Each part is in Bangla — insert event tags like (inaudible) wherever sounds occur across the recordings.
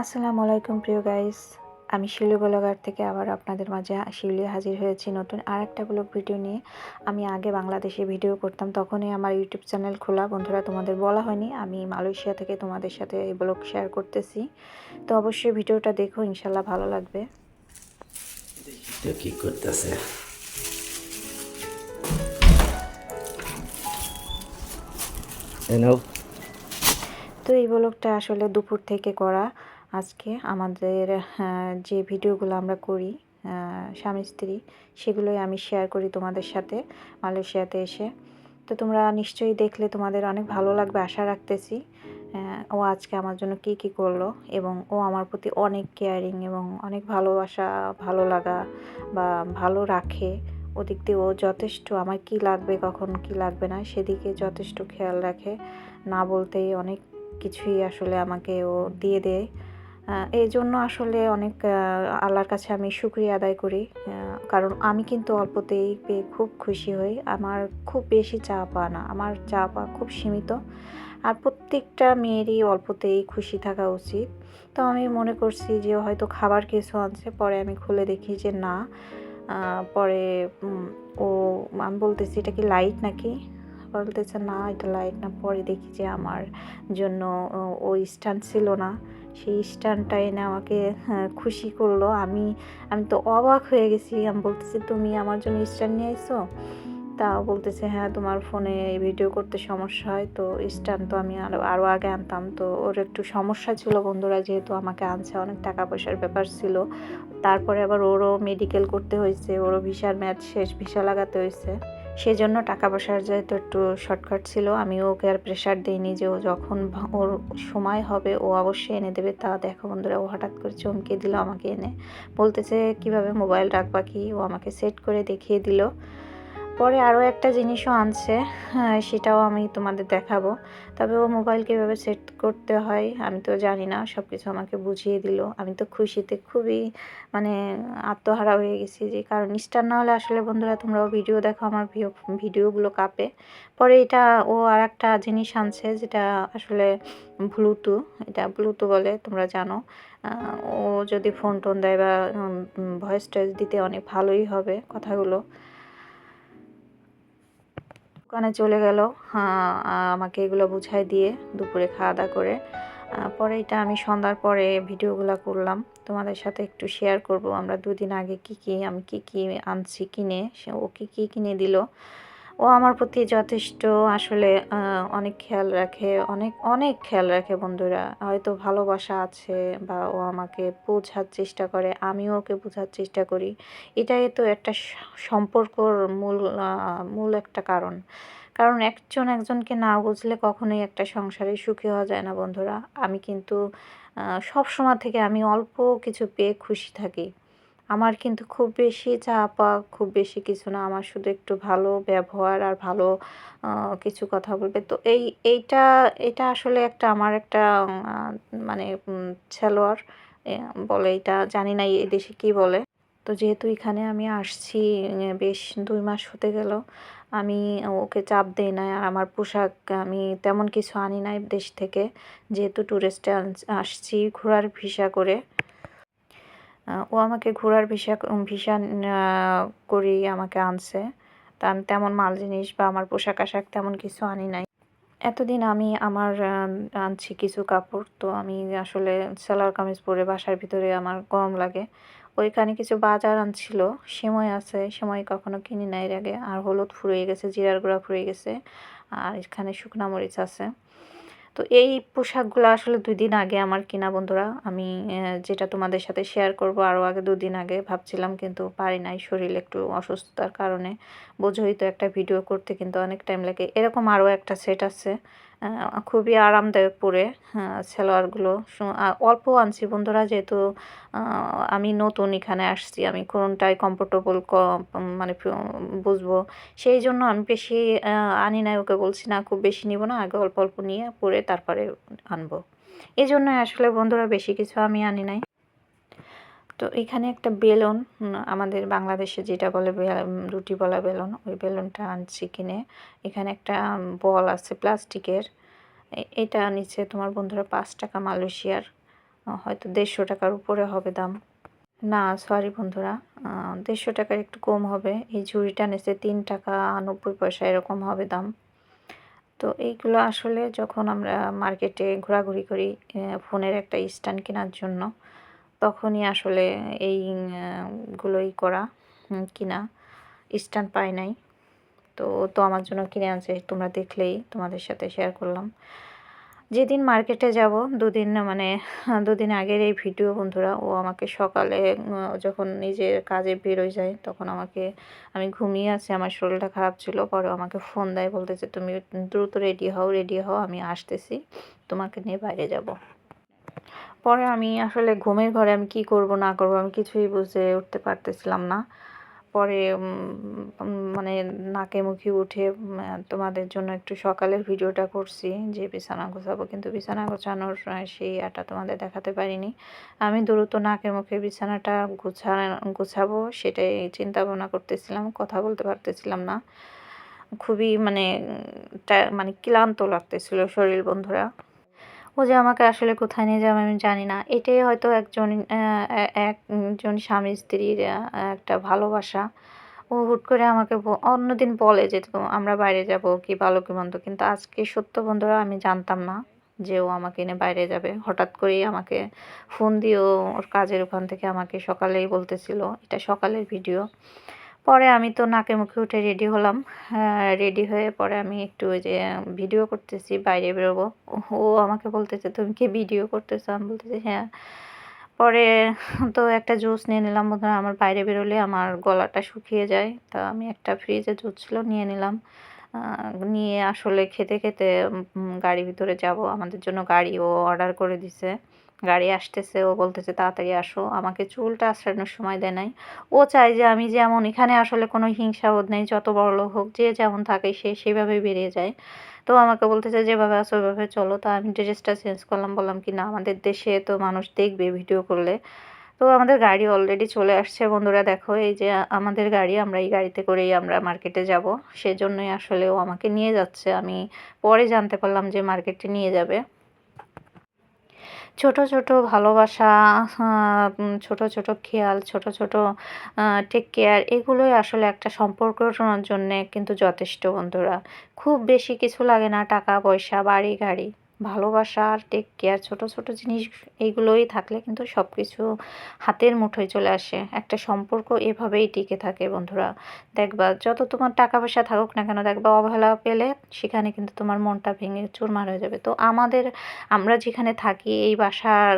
আসসালামু আলাইকুম প্রিয় গাইস। আমি শিউলি ব্লগার থেকে আবার আপনাদের মাঝে শিউলি হাজির হয়েছি নতুন আর একটা ব্লগ ভিডিও নিয়ে। আমি আগে বাংলাদেশে ভিডিও করতাম তখনই আমার ইউটিউব চ্যানেল খোলা। বন্ধুরা তোমাদের বলা হয়নি আমি মালয়েশিয়া থেকে তোমাদের সাথে এই ব্লগ শেয়ার করতেছি। তো অবশ্যই ভিডিওটা দেখো ইনশাল্লাহ ভালো লাগবে। তো কি করতেছে? তো এই ব্লগটা আসলে দুপুর থেকে করা। আজকে আমাদের যে ভিডিওগুলো আমরা করি স্বামী, স্ত্রী, সেগুলোই আমি শেয়ার করি তোমাদের সাথে, মালয়েশিয়াতে এসে। তো তোমরা নিশ্চয়ই দেখলে তোমাদের অনেক ভালো লাগবে, আশা রাখতেছি। ও আজকে আমার জন্য কি কি করল এবং ও আমার প্রতি অনেক কেয়ারিং এবং অনেক ভালোবাসা, ভালো লাগা বা ভালো রাখে। ওদিক দিয়ে ও যথেষ্ট আমার কি লাগবে, কখন কি লাগবে না, সেদিকে যথেষ্ট খেয়াল রাখে। না বলতেই অনেক কিছুই আসলে আমাকে ও দিয়ে দেয়। এই জন্য আসলে অনেক আল্লাহর কাছে আমি শুক্রিয়া আদায় করি। কারণ আমি কিন্তু অল্পতেই পেয়ে খুব খুশি হই। আমার খুব বেশি চা পাওয়া না। আমার চা পাওয়া খুব সীমিত। আর প্রত্যেকটা মেয়েরই অল্পতেই খুশি থাকা উচিত। তো আমি মনে করছি যে হয়তো খাবার কিছু আনছে, পরে আমি খুলে দেখি যে না। পরে ও, আমি বলতেছি এটা কি লাইট নাকি? বলতেছে না এটা লাইট না। পরে দেখি যে আমার জন্য ওই স্ট্যান্ড ছিল না। সেই স্ট্যান্ডটা এনে আমাকে হ্যাঁ, খুশি করল। আমি আমি তো অবাক হয়ে গেছি। আমি বলতেছি তুমি আমার জন্য স্ট্যান্ড নিয়ে এসো তা বলতেছে হ্যাঁ তোমার ফোনে ভিডিও করতে সমস্যা হয় তো স্ট্যান্ড তো আমি আরও আরও আগে আনতাম। তো ওর একটু সমস্যা ছিল বন্ধুরা যেহেতু আমাকে আনছে অনেক টাকা পয়সার ব্যাপার ছিল। তারপরে আবার ওরও মেডিকেল করতে হয়েছে ওরও ভিসার ম্যাচ শেষ ভিসা লাগাতে হয়েছে। সেজন্য টাকা পয়সার যেহেতু একটু শর্টকাট ছিল আমি ওকে আর প্রেশার দিইনি যে ও যখন ওর সময় হবে ও অবশ্যই এনে দেবে। তা দেখো বন্ধুরা, ও হঠাৎ করে চমকে দিল আমাকে এনে। বলতেছে, কীভাবে মোবাইল রাখবা কি? ও আমাকে সেট করে দেখিয়ে দিল। পরে আরও একটা জিনিসও আনছে হ্যাঁ, সেটাও আমি তোমাদের দেখাবো। তবে ও মোবাইল কীভাবে সেট করতে হয় আমি তো জানি না সব কিছু আমাকে বুঝিয়ে দিল। আমি তো খুশিতে খুবই মানে আত্মহারা হয়ে গেছি যে কারণ স্টার না হলে আসলে বন্ধুরা তোমরাও ভিডিও দেখো আমার ভিডিও ভিডিওগুলো কাঁপে। পরে এটা ও আর একটা জিনিস আনছে যেটা আসলে ব্লুটু এটা ব্লুটু বলে তোমরা জানো। ও যদি ফোন টোন দেয় বা ভয়েস টয়েস দিতে অনেক ভালোই হবে কথাগুলো। দোকানে চলে গেল। হ্যাঁ, আমাকে এগুলো বুঝাই দিয়ে দুপুরে খাওয়া দাওয়া করে পরে এটা আমি সন্ধ্যার পরে ভিডিওগুলো করলাম। তোমাদের সাথে একটু শেয়ার করব আমরা দুদিন আগে কি কি আমি কি কি আনছি কিনে সে ও কি কি কিনে দিল। ও আমার প্রতি যথেষ্ট আসলে অনেক খেয়াল রাখে, অনেক অনেক খেয়াল রাখে বন্ধুরা। হয়তো ভালোবাসা আছে বা ও আমাকে বোঝার চেষ্টা করে, আমিও ওকে বোঝার চেষ্টা করি। এটাই তো একটা সম্পর্কর মূল মূল একটা কারণ। কারণ একজন একজনকে না বুঝলে কখনোই একটা সংসারে সুখী হওয়া যায় না বন্ধুরা। আমি কিন্তু সব সময় থেকে আমি অল্প কিছু পেয়ে খুশি থাকি। আমার কিন্তু খুব বেশি চাপা খুব বেশি কিছু না। আমার শুধু একটু ভালো ব্যবহার আর ভালো কিছু কথা বলবে। তো এই এইটা এটা আসলে একটা আমার একটা মানে উম, সালোয়ার বলে এটা জানি না এই দেশে কি বলে। তো যেহেতু এখানে আমি আসছি বেশ দুই মাস হতে গেল আমি ওকে চাপ দেই না আর আমার পোশাক আমি তেমন কিছু আনি নাই দেশ থেকে। যেহেতু ট্যুরিস্টে আসছি ঘোরার ভিসা করে। ও আমাকে ঘোরার ভিসা ভিসা করেই আমাকে আনছে। তা আমি তেমন মাল জিনিস বা আমার পোশাক আশাক তেমন কিছু আনি নাই। এতদিন আমি আমার আনছি কিছু কাপড়। তো আমি আসলে সালোয়ার কামিজ পরে বাসার ভিতরে আমার গরম লাগে। ওইখানে কিছু বাজার আনছিল সেমাই আছে সেমাই কখনো কিনি নাই আগে। আর হলুদ ফুরিয়ে গেছে, জিরার গুঁড়া ফুরিয়ে গেছে। আর এখানে শুকনা মরিচ আছে। তো এই পোশাকগুলো আসলে দুই দিন আগে আমার কিনা বন্ধুরা, আমি যেটা তোমাদের সাথে শেয়ার করব আরও আগে দুদিন আগে ভাবছিলাম, কিন্তু পারি নাই, শরীর একটু অসুস্থতার কারণে। বোঝোই তো একটা ভিডিও করতে কিন্তু অনেক টাইম লাগে। এরকম আরও একটা সেট আছে খুবই আরামদায়ক পরে সালোয়ারগুলো। সু- অল্প আনছি। বন্ধুরা, যেহেতু আমি নতুন এখানে আসছি, আমি কোনটাই কমফোর্টেবল মানে বুঝব। সেই জন্য আমি বেশি আনি নাই, ওকে বলছি, না, খুব বেশি নিব না, আগে অল্প অল্প নিয়ে পরে তারপরে আনব। এই জন্য আসলে বন্ধুরা, বেশি কিছু আমি আনি নাই। তো এখানে একটা বেলুন আমাদের বাংলাদেশে যেটা বলে রুটি বলা বেলুন, ওই বেলুনটা আনছি কিনে। এখানে একটা বল আছে প্লাস্টিকের। এটা নিচে তোমার বন্ধুরা পাঁচ টাকা মালয়েশিয়ার। হয়তো দেড়শো টাকার উপরে হবে দাম। না সরি বন্ধুরা দেড়শো টাকার একটু কম হবে। এই ঝুড়িটা নিচে তিন টাকা নব্বই পয়সা এরকম হবে দাম। তো এইগুলো আসলে যখন আমরা মার্কেটে ঘোরাঘুরি করি ফোনের একটা স্ট্যান্ড কেনার জন্য তখনই আসলে এই আহ, গুলোই করা কিনা স্ট্যান্ড পাই নাই। তো তো আমার জন্য কিনে আনছে তোমরা দেখলেই তোমাদের সাথে শেয়ার করলাম। যেদিন মার্কেটে যাব দুদিন মানে দুদিন আগের এই ভিডিও বন্ধুরা ও আমাকে সকালে যখন নিজের কাজে বেরোয় যায় তখন আমাকে আমি ঘুমিয়ে আছি আমার শরীরটা খারাপ ছিল পরে আমাকে ফোন দেয় বলতেছে তুমি দ্রুত রেডি হও রেডি হও আমি আসতেছি তোমাকে নিয়ে বাইরে যাব। পরে আমি আসলে ঘুমের ঘরে আমি কি করব, না করব, আমি কিছুই বুঝে উঠতে পারতেছিলাম না। পরে মানে নাকে মুখে উঠে তোমাদের জন্য একটু সকালের ভিডিওটা করছি, যে বিছানা গোছাবো। কিন্তু বিছানা গোছানোর সেই আটা তোমাদের দেখাতে পারিনি। আমি দ্রুত নাকে মুখে বিছানাটা গুছা গুছাবো, সেটাই চিন্তা ভাবনা করতেছিলাম, কথা বলতে পারতেছিলাম না। খুবই মানে মানে ক্লান্ত লাগতেছিল শরীর বন্ধুরা। ও যে আমাকে আসলে কোথায় নিয়ে যাবে, আমি জানি না। এটাই হয়তো একজন একজন স্বামী স্ত্রীর একটা ভালোবাসা। ও হুট করে আমাকে অন্যদিন বলে যে আমরা বাইরে যাব কি ভালো কি মন্দ। কিন্তু আজকে সত্য বন্ধুরা, আমি জানতাম না যে ও আমাকে এনে বাইরে যাবে। হঠাৎ করেই আমাকে ফোন দিয়ে ওর কাজের ওখান থেকে আমাকে সকালেই বলতেছিল। এটা সকালের ভিডিও। পরে আমি তো নাকে মুখে উঠে রেডি হলাম। রেডি হয়ে পরে আমি একটু ওই যে ভিডিও করতেছি, বাইরে বেরোবো। ও আমাকে বলতেছে, তুমি কি ভিডিও করতেছো? আমি বলতেছি হ্যাঁ। পরে তো একটা জুস নিয়ে নিলাম, বন্ধুরা, আমার বাইরে বেরোলে আমার গলাটা শুকিয়ে যায়। তা আমি একটা ফ্রিজে জুস ছিল, নিয়ে নিলাম। নিয়ে আসলে খেতে খেতে গাড়ি ভিতরে যাব। আমাদের জন্য গাড়ি ও অর্ডার করে দিছে। গাড়ি আসতেছে, ও বলতেছে, তাড়াতাড়ি আসো, আমাকে চুলটা আসানোর সময় দেয় নাই। ও চায় যে আমি যেমন, এখানে আসলে কোনো হিংসাবোধ নেই, যত বড় লোক হোক, যে যেমন থাকে, সে সেভাবেই বেরিয়ে যায়। তো আমাকে বলতেছে, যেভাবে আসো ওইভাবে চলো। তো আমি ড্রেসটা চেঞ্জ করলাম, বললাম কি, না, আমাদের দেশে তো মানুষ দেখবে ভিডিও করলে। তো আমাদের গাড়ি অলরেডি চলে আসছে, বন্ধুরা, দেখো, এই যে আমাদের গাড়ি, আমরা এই গাড়িতে করেই আমরা মার্কেটে যাব। সেজন্যই আসলে ও আমাকে নিয়ে যাচ্ছে। আমি পরে জানতে পারলাম যে মার্কেটে নিয়ে যাবে। ছোট ছোট ভালোবাসা ছোট ছোট খেয়াল, ছোট ছোট টেক কেয়ার এগুলোই আসলে একটা সম্পর্কর জন্যে কিন্তু যথেষ্ট বন্ধুরা। খুব বেশি কিছু লাগে না টাকা, পয়সা, বাড়ি, গাড়ি। ভালোবাসা আর টেক কেয়ার ছোট ছোট জিনিস এইগুলোই থাকলে কিন্তু সব কিছু হাতের মুঠোয় চলে আসে। একটা সম্পর্ক এভাবেই টিকে থাকে বন্ধুরা। দেখবা যত তোমার টাকা পয়সা থাকুক না কেন দেখবা অবহেলা পেলে সেখানে কিন্তু তোমার মনটা ভেঙে চুরমার হয়ে যাবে। তো আমাদের আমরা যেখানে থাকি এই বাসার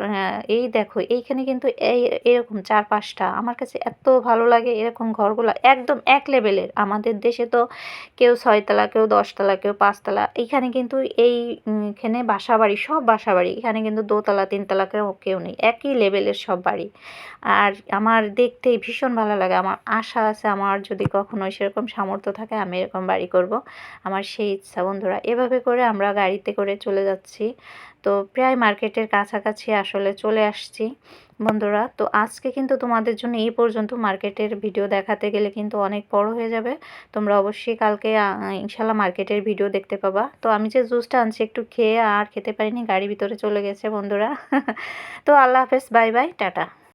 এই দেখো এইখানে কিন্তু এই এরকম চার পাঁচটা আমার কাছে এত ভালো লাগে এরকম ঘরগুলো একদম এক লেভেলের। আমাদের দেশে তো কেউ ছয়তলা কেউ দশতলা কেউ পাঁচতলা। এইখানে কিন্তু এই উম, এখানে বাসা বাড়ি সব বাসা বাড়ি এখানে কিন্তু দোতলা, তিনতলা কেউ কেউ নেই। একই লেভেলের সব বাড়ি। আর আমার দেখতেই ভীষণ ভালো লাগে। আমার আশা আছে আমার যদি কখনো সেরকম সামর্থ্য থাকে, আমি এরকম বাড়ি করব। আমার সেই ইচ্ছা, বন্ধুরা। এভাবে করে আমরা গাড়িতে করে চলে যাচ্ছি। তো প্রায় মার্কেটের কাছাকাছি আসলে চলে আসছি। বন্ধুরা, তো আজকে কিন্তু তোমাদের জন্য এই পর্যন্ত মার্কেটের ভিডিও দেখাতে গেলে কিন্তু অনেক বড় হয়ে যাবে। তোমরা অবশ্যই কালকে ইনশাল্লাহ মার্কেটের ভিডিও দেখতে পাবা। তো আমি যে জুসটা আনছি একটু খেয়ে আর খেতে পারিনি গাড়ি ভিতরে চলে গেছে বন্ধুরা। (laughs) তো আল্লাহ হাফেজ, বাই বাই, টাটা।